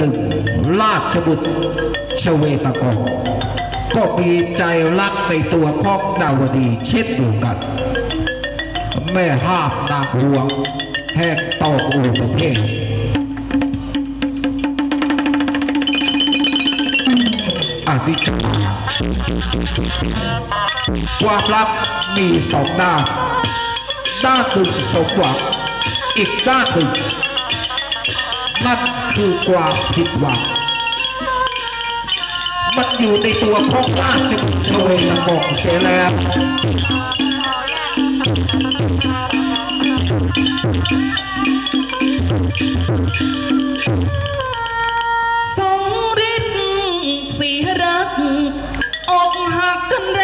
ตึงราชบุตรชเวตกรก็มีใจรักในตัวของดาวดีเช่นเดียวกัน แม่ห้ามนางหวงแห่งตอกอูประเทศอภิชาความรักมีสองด้าน ด้านหนึ่งสมหวังอีกด้านหนึ่ง นั่นคือความผิดหวัง มันอยู่ในตัวของราชบุตรชเวตกงเสียแล้วทรงฤทธิ์สีรักอกหักกันแล้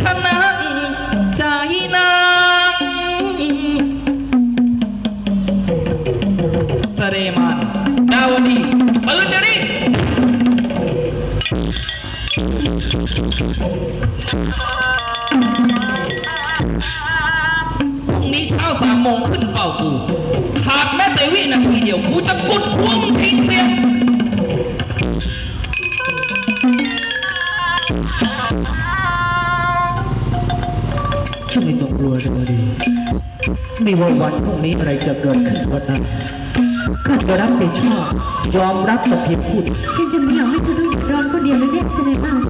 ชนะใจนางเสเรมันดาวดีปืนเดี๋ยวนี้พรุ่งนี้เช้าสามโมงขึ้นเฝ้ากู ขาดแม้แต่วินาทีเดียวกูจะกุดหัวมึงทิ้งเสียฉั วเรือดีมีวันวันพรุ่งนี้อะไรจะเกิดขึ้นก็ตามข้าจะรับผิดชอบยอมรับแต่เพียงผู้เดียฉันจะไม่ยอมให้เธอต้องเดือดร้อนคนเดียวในเแยกเสนอเอ